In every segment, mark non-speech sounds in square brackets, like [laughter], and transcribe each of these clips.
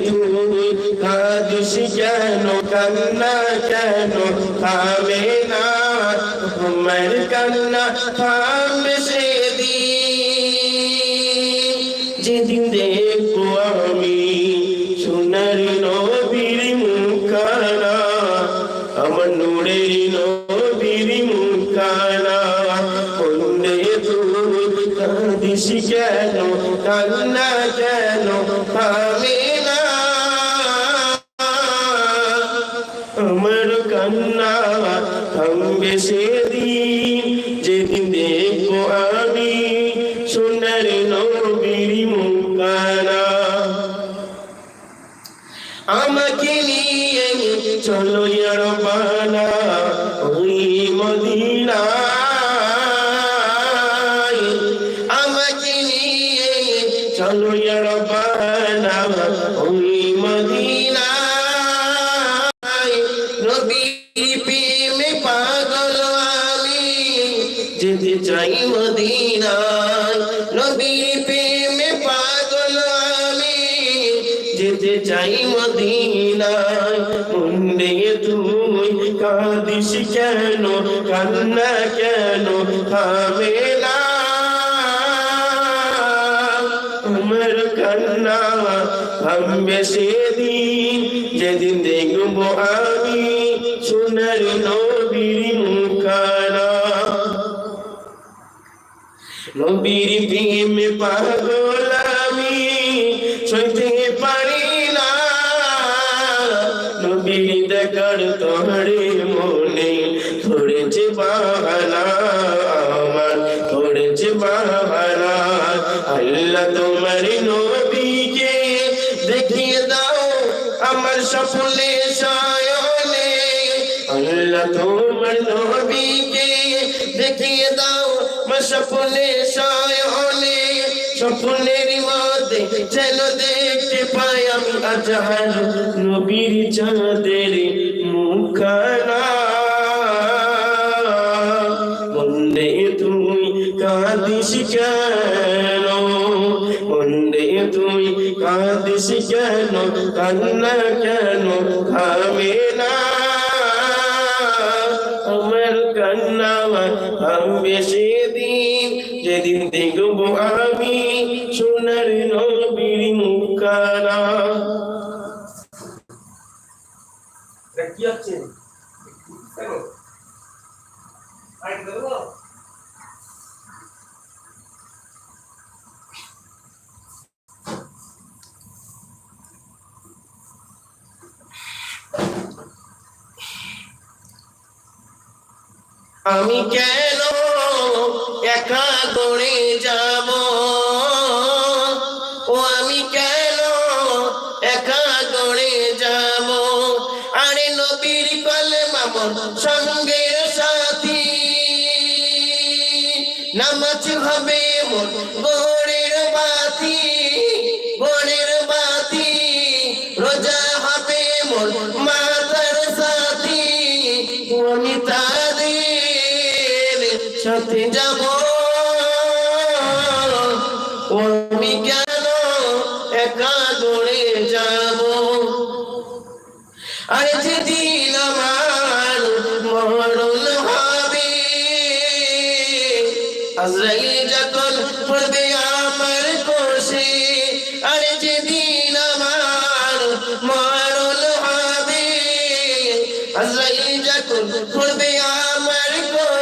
তুই কাঁদিস কেন কান্না কেন থামে না আমার কান্না থামবে সেদিন যেদিন দেখব আমি সোনার নবীর মুখানা আমার নূরের নবীর মুখানা বন্দে তুই কাঁদিস কেন কান্না কেন? ইয়ারবানা ওই সেদিন যেদিন দেখব আমি সোনার নবীর মুখারা নবীর প্রেমে পাগল আমার স্বপ্নে সায়নে। আল্লাহ তোমার নবীকে দেখিয়ে দাও স্বপ্নে সায়নে। স্বপ্নের মধ্যে যেন দেখতে পাই আমি আজহার নবীর চাঁদের মুখানা বন্দে তুই কাঁদিস কেন? কাঁদিস কেন? কান্না কেন? থামে না। আমার কান্না থামবে সেদিন যেদিন দেখব আমি সোনার নবীর মুখানা এটা কি হচ্ছে দেখো আরেকটা দেবো আমি কেন একা করে যাব? ও আমি কেন একা করে যাব? আরে নবীর কলে মামন সঙ্গে সাথী। নামাজ হবে মোর গোড়ের বাতি গোড়ের বাতি। রোজা হবে মোর মাতার সাথী। তাদের সাথে যাব। আমি কেন একা দৌড়ে যাব? আরে যেদিন আমার মরণ হবে, আজরাইল যখন পড়বে আমার কোষে, আরে যেদিন আমার মরণ হবে, আজরাইল যখন পড়বে আমার কোষে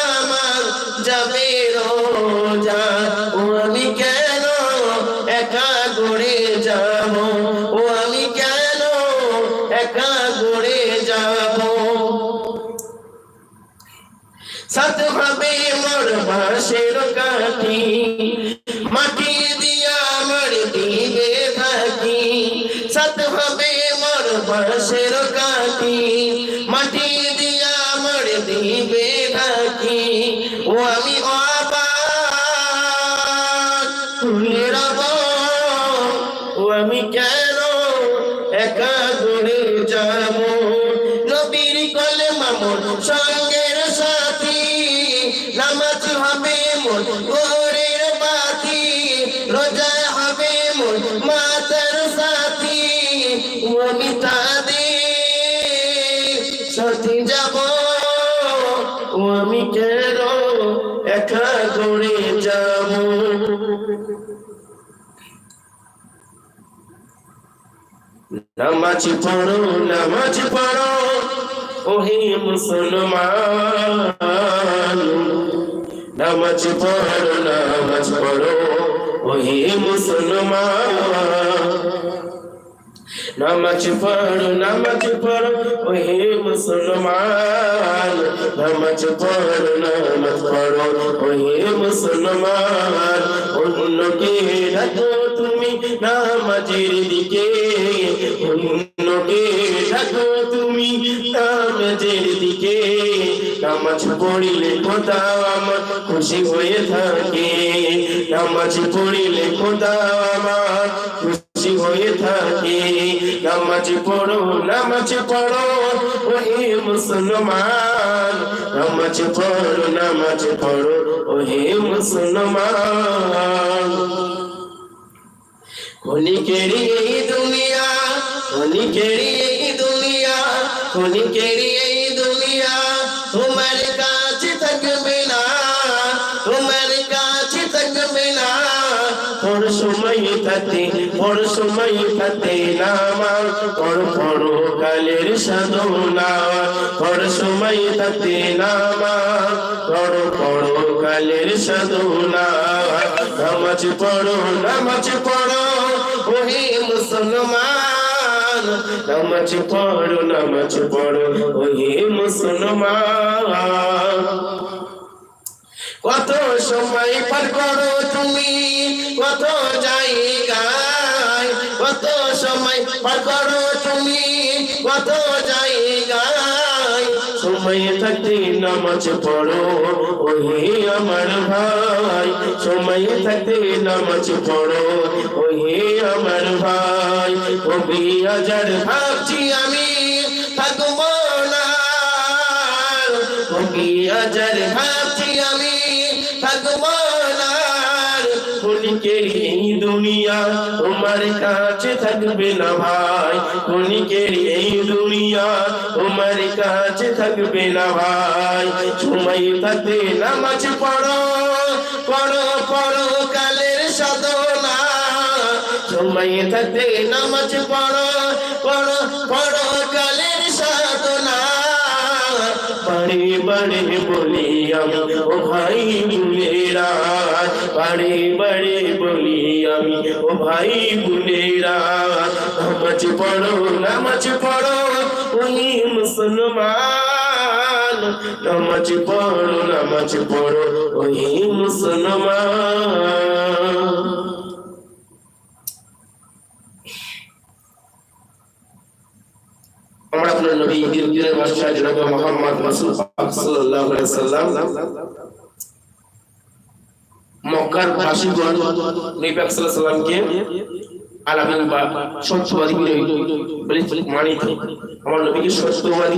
দিবে ঢাকি ও আমি অবাক। রব ও আমি কেন আমি কেন একা দূরে যাব। নামাজ পড়ো নামাজ পড়ো, ওহে মুসলমান। নামাজ পড়ো নামাজ পড়ো, ওহে মুসলমান। নামাজ পড়ো নামাজ পড়ো, ওহে মুসলমান। নামাজ পড়ো নামাজ পড়ো, ওহে মুসলমান। অন্যকে ডাকো তুমি নামাজের দিকে। অন্যকে ডাকো তুমি নামাজের দিকে। নামাজ পড়িলে খোদা আমার খুশি হয়ে থাকে। নামাজ পড়িলে খোদা আমার খুশি হয়ে থাকে। নামাজ পড়ো নামাজ পড়ো, ওহে মুসলমান। নামাজ পড়ো নামাজ পড়ো, ওহে মুসলমান। ক্ষণিকেরই এই দুনিয়া ক্ষণিকেরই এই দুনিয়া ক্ষণিকেরই এই দুনিয়া, তোমার কাছে থাকবে না। থাকতে পর সময় থাকতে নামার পর পর কালের সাধনা পর সময় থাকতে নামার পর পর কালের সাধনা নামাজ পড়ো নামাজ পড়ো, ওহে মুসলমান। নামাজ পড়ো নামাজ পড়ো, ওহে মুসলমান। কত সময় পার করো তুমি? কত জায়গায় কত সময় পার করো তুমি? কত জায়গায় সময় থাকতে নামাজ পড়ো ওহে আমার ভাই। সময় থাকতে নামাজ পড়ো ওহে আমার ভাই। কবি হাজার ভাবছি আমি, থাকব না। কবি হাজার ভাবছি আমি এই দুনিয়া তোমার কাছে থাকবে না ভাই। ক্ষণিকের এই দুনিয়া তোমার কাছে থাকবে না ভাই। সময় থাকতে নামাজ পড়ো পড়ো পড়ো কালের সাধনা। সময় থাকতে নামাজ পড়ো পড়ো পড়ো কালের বাড়ি বাড়ি বলি আমি ও ভাই বুলেরা বাড়ি বাড়ি বলি আমি ও ভাই বুলেরা নামাজ পড়ো নামাজ পড়ো ওই মুসলমান। নামাজ পড়ো নামাজ পড়ো ওই মুসলমান। আমরা আপনার সত্যবাদী নবীকে সত্যবাদী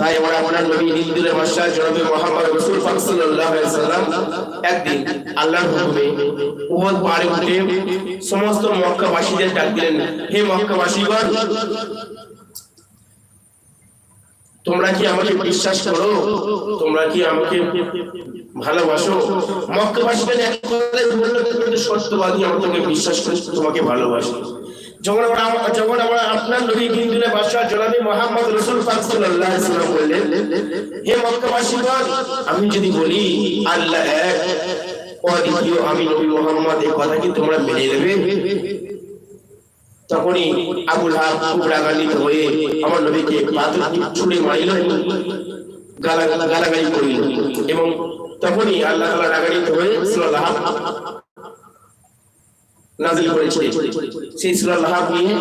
তাই আমরা আপনার নবী দিনের বাদশাহ জনাব মোহাম্মদ রাসূল সাল্লাল্লাহু একদিন আল্লাহর হুকুমে উহুদ পাহাড়ে উঠে সমস্ত মক্কাবাসীদের ডাক দিলেন, হে মক্কাবাসীগণ তোমরা কি আমাকে বিশ্বাস করো? তোমরা কি আমাকে ভালোবাসো? মক্কাবাসীদের এক কথায় সত্যবাদী আমরা তোমাকে বিশ্বাস করি, তোমাকে ভালোবাসি। আমি যদি বলি, আল্লাহ আমি নবী মোহাম্মদ, এই কথা কি তোমরা মেনে নেবে? তখনই আবুল হাব হয়ে আমার নবীকে পাথর ছুঁড়ে মারিল গালা গালাগালি করিল। এবং তখনই আল্লাহ তাআলা হয়ে নাজিল করেছে। সেই সূরা লাহাব নিয়ে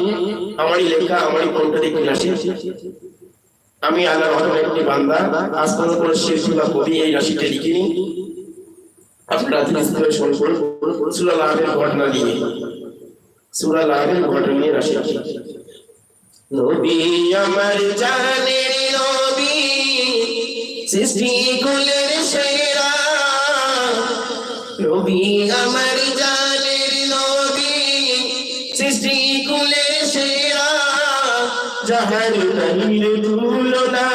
আমারই লেখা, আমারই কণ্ঠ দেখে আসে। আমি আল্লাহর রহমান একটি বান্দা পর্যন্ত কোনো শিল্পী বা কবি এই রাশিটা লিখিনি। আপনারা ধীরে ধীরে শুনবেন সূরা লাহাবের ঘটনা নিয়ে। সূরা লাহাবের ঘটনা নিয়ে রাশি নবী আমার জানের নবী সৃষ্টি কুলের সেরা। নবী আমার যাহার নাহির তুলনা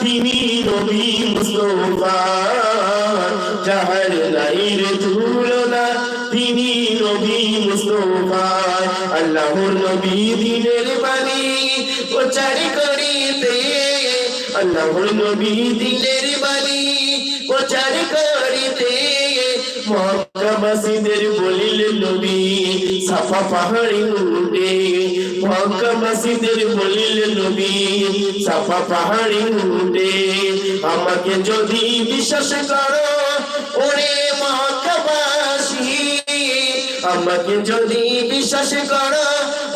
তিনি নবী মুস্তফা। যাহার নাহির তুলনা তিনি নবী মুস্তফা। আল্লাহর নবী দিনের বাণী প্রচার করিতে। আল্লাহর নবী দিনের বাণী প্রচার করিতে। মক্কাবাসীদের বলিলেন নবী, সাফা পাহাড়ে উঠে। মক্কাবাসীদের বলিলেন নবী, সাফা পাহাড়ে উঠে। আমাকে যদি বিশ্বাস করো, ওরে মক্কাবাসী, আমাকে যদি বিশ্বাস করো,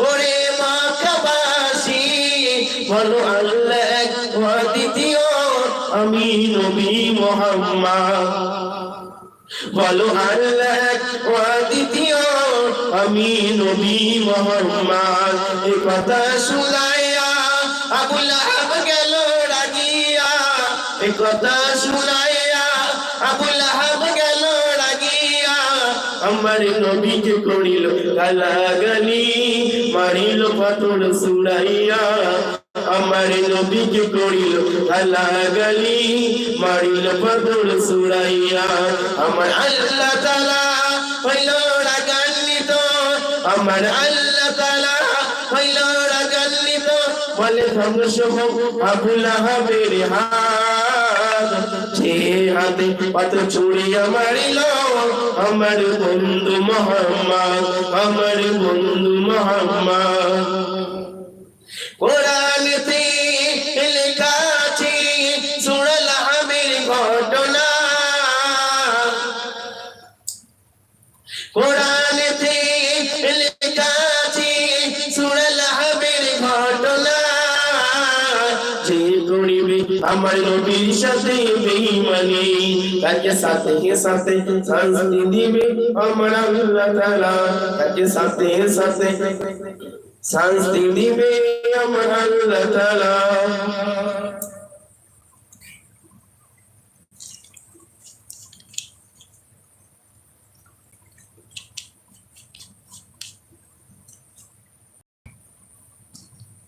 ওরে মক্কাবাসী, বলো আল্লাহ দ্বিতীয়, আমি নবী মোহাম্মদ। বলো আল্লাহ ও দ্বিতীয় আমি নবী মোহাম্মদ। এ কথা শুনাইয়া আবুল আহাব গেল রাগিয়া। এ কথা শুনাইয়া আবুল আমার নবীকে করিল গালাগালি মারিল পাথর সুড়াইয়া আমার নবীকে করিল গালাগালি মারিল পাথর সুড়াইয়া আমার আল্লাহ তাআলা হইল রাগান্বিত। আমার আল্লাহ তাআলা হইল রাগান্বিত। বলে ধ্বংস হোক আবুল আহাবের হাত। হাতে পাত চুড়িয়া মারিল আমার বন্ধু মোহাম্মদ আমার বন্ধু মোহাম্মদ। আমার নবীর সাথে বেঈমানি তাকে সাথে সাথে শান্তি দিবে আমার আল্লাহ তাআলা তাকে সাথে সাথে শান্তি দিবে আমার আল্লাহ তাআলা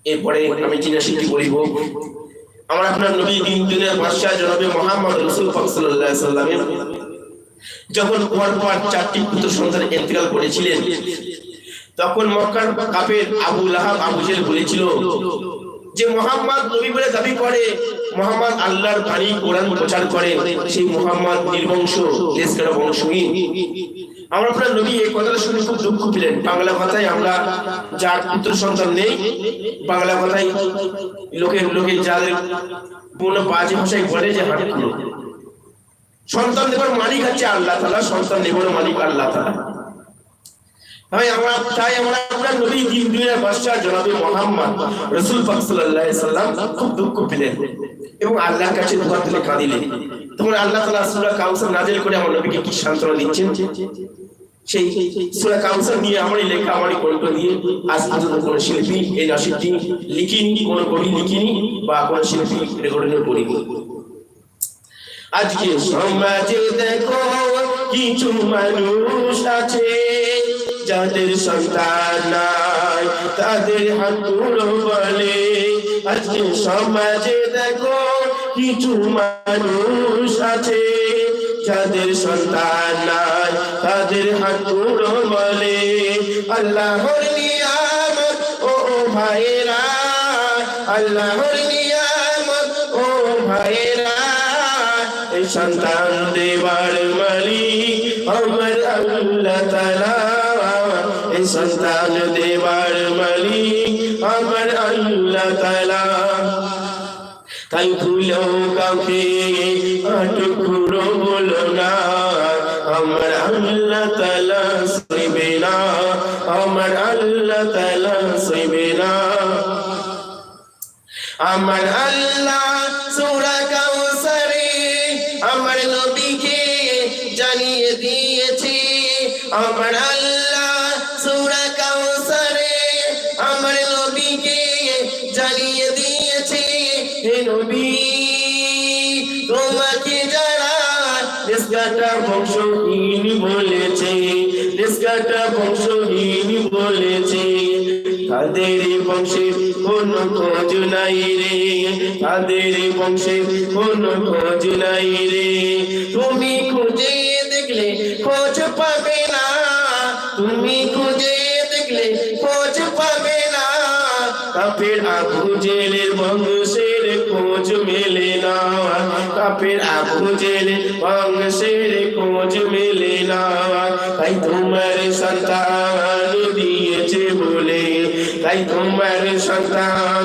এরপরে আমি জিনা শিখি বলিব। আমার আপনার নবী দিন দিনের বাদশাহ জনাবে মোহাম্মদ রসুল সাল্লাল্লাহু সাল্লামের। যখন পর পর চারটি পুত্র সন্তান ইন্তেকাল করেছিলেন, তখন মক্কার কাফের আবু লাহাব আবু জেল বলেছিল যে, মোহাম্মদ নবী বলে দাবি করে, মোহাম্মদ আল্লাহর বাণী কোরআন প্রচার করে সেই মোহাম্মদ নির্বংশ দেশকার বংশহীন। আমরা আপনার নবী এই কথাটা শুনে খুব দুঃখ পেলেন। বাংলা ভাষায় আমরা যার পুত্র সন্তান নেই, বাংলা ভাষায় লোকের লোকে যাদের কোনো বাজে ভাষায় বলে যে সন্তান দেবার মালিক হচ্ছে আল্লাহ তালা সন্তান দেবার মালিক আল্লাহ তালা তাই নবী মোহাম্মদ খুব দুঃখ এবং আল্লাহর কাছে আল্লাহ করে আমার নবীকে কি সান্ত্বনা দিচ্ছেন? সেই সূরা কাউসার নিয়ে আমারই লেখা আমারই দিয়ে আজ পর্যন্ত কোনো শিল্পী এই লিখিনি, কোনো কবি লিখিনি বা কোনো শিল্পী করিনি। আজকে সমাজে দেখো কিছু মানুষ আছে, যাদের সন্তান নাই, তাদের বলে। আজকে সমাজে দেখো কিছু মানুষ আছে যাদের সন্তান নাই, তাদের হাতুড়ো বলে, আল্লাহর নিয়ামত, ও ভাইরা আল্লাহর নিয়ামত, ও ভাইরা এই সন্তান দেবার মালিক আমার আল্লাহ তাআলা। এই সন্তান দেবার মালিক আমার আল্লাহ তাআলা। তাই ভুলো কাউকে আটকুড়ো বলো না। আমার আল্লাহ তালা সইবে না। আমার আল্লাহ তালা সইবে না। আমার আল্লাহ সূরা কাউসারে আমার নবীকে জানিয়ে দিয়েছে। আমার নিষ্কাটা বংশহীন বলেছে নিষ্কাটা বংশহীন বলেছে। তাদের বংশে কোন খোঁজ নাই রে, তাদের বংশে কোন খোঁজ নাই রে। তুমি খুঁজে দেখলে খোঁজ পাবে না, তুমি খুঁজে দেখলে খোঁজ পাবে না। কাপের আবু জেলের না কাপের আবু জেলের বংশের খোঁজ মেলে না। তাই তোমার সন্তান দিয়েছে বলে, তাই তোমার সন্তান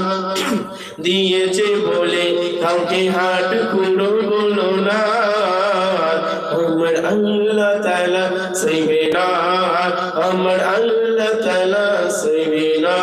[clears throat] দিয়েছে বলে। কাউকে হাট কুড়ো বলো না, আমার আল্লাহ তালা সইবে না, আমার আল্লাহ তালা সইবে না।